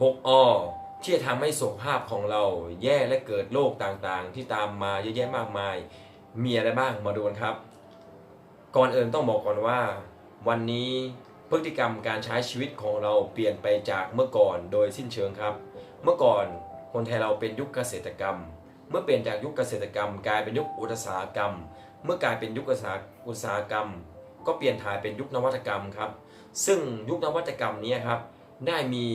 6อที่จะทำให้สุขภาพของเราแย่และเกิดโรคต่างๆ ที่ตามมาเยอะแยะมากมาย มีอะไรบ้างมาดูกันครับ ก่อนอื่นต้องบอกก่อนว่า วันนี้พฤติกรรมการใช้ชีวิตของเราเปลี่ยนไปจากเมื่อก่อนโดยสิ้นเชิงครับ เมื่อก่อนคนไทยเราเป็นยุคเกษตรกรรม เมื่อเปลี่ยนจากยุคเกษตรกรรม กลายเป็นยุคอุตสาหกรรม เมื่อกลายเป็นยุคอุตสาหกรรม ก็เปลี่ยนถ่ายเป็นยุคนวัตกรรมครับ ซึ่งยุคนวัตกรรมนี้ครับได้มี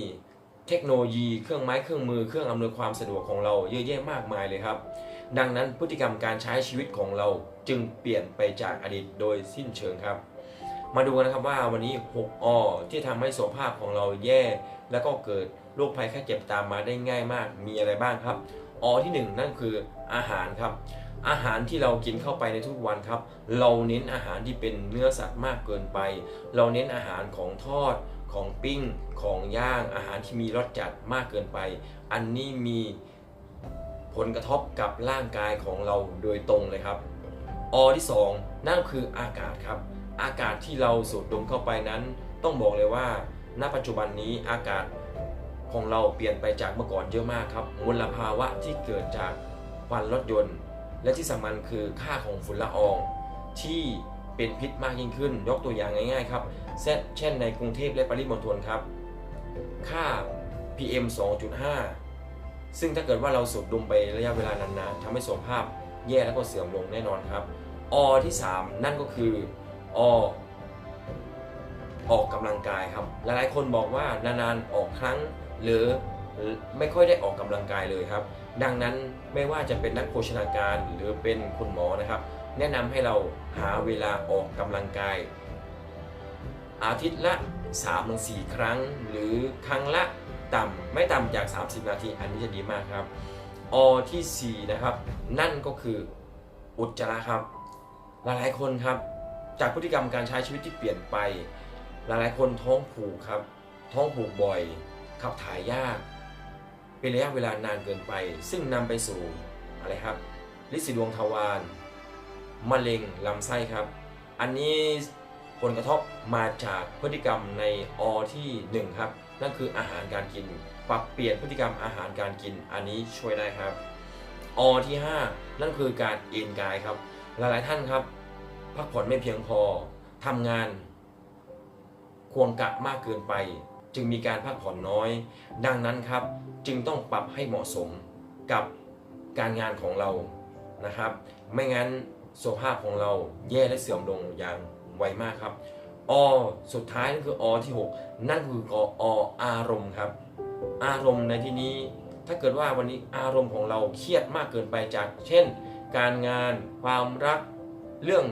เทคโนโลยี เครื่องไม้เครื่องมือ เครื่องอำนวยความสะดวกของเราเยอะแยะมากมายเลยครับ ดังนั้นพฤติกรรมการใช้ชีวิตของเราจึงเปลี่ยนไปจากอดีตโดยสิ้นเชิงครับ มาดูกันนะครับว่าวันนี้ 6อที่ทำให้สุขภาพของเราแย่ แล้วก็เกิดโรคภัยแค่เจ็บตามมาได้ง่ายมาก มีอะไรบ้างครับอที่หนึ่งนั่นคืออาหารครับ อาหารที่เรากินเข้าไปในทุกวันครับ เราเน้นอาหารที่เป็นเนื้อสัตว์มากเกินไป เราเน้นอาหารของทอด ของปิ้งของย่างอาหารที่มีรสจัดมากเกินไป อันนี้มีผลกระทบกับร่างกายของเราโดยตรงเลยครับอที่สองนั่นคืออากาศครับ อากาศที่เราสูดดมเข้าไปนั้น ต้องบอกเลยว่า ณปัจจุบันนี้อากาศของเราเปลี่ยนไปจากเมื่อก่อนเยอะมากครับมลภาวะที่เกิดจากควันรถยนต์ และที่สำคัญคือค่าของฝุ่นละอองที่ เป็นพิษมากยิ่งขึ้น ยกตัวอย่างง่ายๆครับเช่นในกรุงเทพและปริมณฑลครับ ค่า PM 2.5 ซึ่งถ้าเกิดว่าเราสูดดมไประยะเวลานานๆทำให้สุขภาพแย่แล้วก็เสื่อมลงแน่นอนครับอที่ 3 นั่นก็คืออออกกำลังกายครับ หลายๆคนบอกว่านานๆออกครั้งหรือไม่ค่อยได้ออกกำลังกายเลยครับ ดังนั้นไม่ว่าจะเป็นนักโภชนาการหรือเป็นคุณหมอนะครับ แนะนำให้เราหาเวลาออกกำลังกาย อาทิตย์ละ3-4 ครั้ง หรือครั้งละต่ำไม่ต่ำจาก 30 นาที อันนี้จะดีมากครับอที่4นะครับ นั่นก็คืออุจจาระครับ หลายๆคนครับจากพฤติกรรมการใช้ชีวิตที่เปลี่ยนไป หลายๆคนท้องผูกครับ ท้องผูกบ่อย ขับถ่ายยาก เป็นระยะเวลานานเกินไป ซึ่งนำไปสู่อะไรครับลิสิดวงทวาร มะเร็งลำไส้ครับ อันนี้ผลกระทบมาจากพฤติกรรมในอที่ 1 ครับ นั่นคืออาหารการกิน ปรับเปลี่ยนพฤติกรรมอาหารการกิน อันนี้ช่วยได้ครับอที่ 5 นั่นคือการเอนกายครับ หลายๆท่านครับ พักผ่อนไม่เพียงพอทำงาน ควงกะมากเกินไป จึงมีการพักผ่อนน้อย ดังนั้นครับจึงต้องปรับให้เหมาะสมกับการงานของเรานะครับ ไม่งั้น สุขภาพของเราแย่และเสื่อมลงอย่างไวมากครับอสุดท้ายนั่นคืออที่ 6 นั่นคือกออารมณ์ครับ อารมณ์ในที่นี้ถ้าเกิดว่าวันนี้อารมณ์ของเราเครียดมากเกินไปจาก เช่น การงานความรักเรื่อง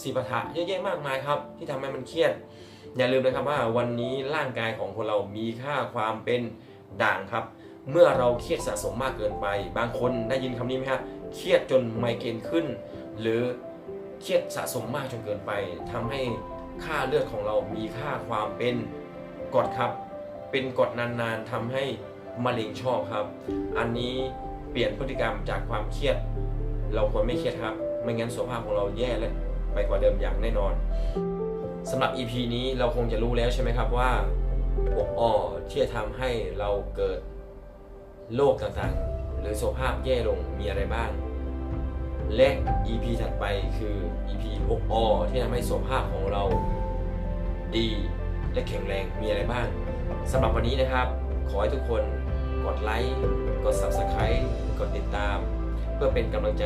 สีปะทะเยอะแยะมากมายครับ ที่ทำให้มันเครียด อย่าลืมนะครับว่าวันนี้ร่างกายของคนเรามีค่าความเป็นด่างครับ เมื่อเราเครียดสะสมมากเกินไป บางคนได้ยินคำนี้ไหมครับเครียดจนไมเกรนขึ้น หรือเครียดสะสมมากจนเกินไปทำให้ค่าเลือดของเรามีค่าความเป็นกรดครับ เป็นกรดนานๆทำให้มะเร็งชอบครับ อันนี้เปลี่ยนพฤติกรรมจากความเครียด เราควรไม่เครียดครับ ไม่งั้นสุขภาพของเราแย่และไปกว่าเดิมอย่างแน่นอนสำหรับ EP นี้เราคงจะรู้แล้วใช่ไหมครับว่าอกอ้อที่จะทำให้เราเกิดโรคต่างๆ หรือสุขภาพแย่ลงมีอะไรบ้าง และ EP ถัดไปคือ EP 6อที่ทำให้สุขภาพของเราดีและแข็งแรงมีอะไรบ้างสำหรับวันนี้นะครับ ขอให้ทุกคนกดไลค์ กด Subscribe กดติดตาม เพื่อเป็นกำลังใจ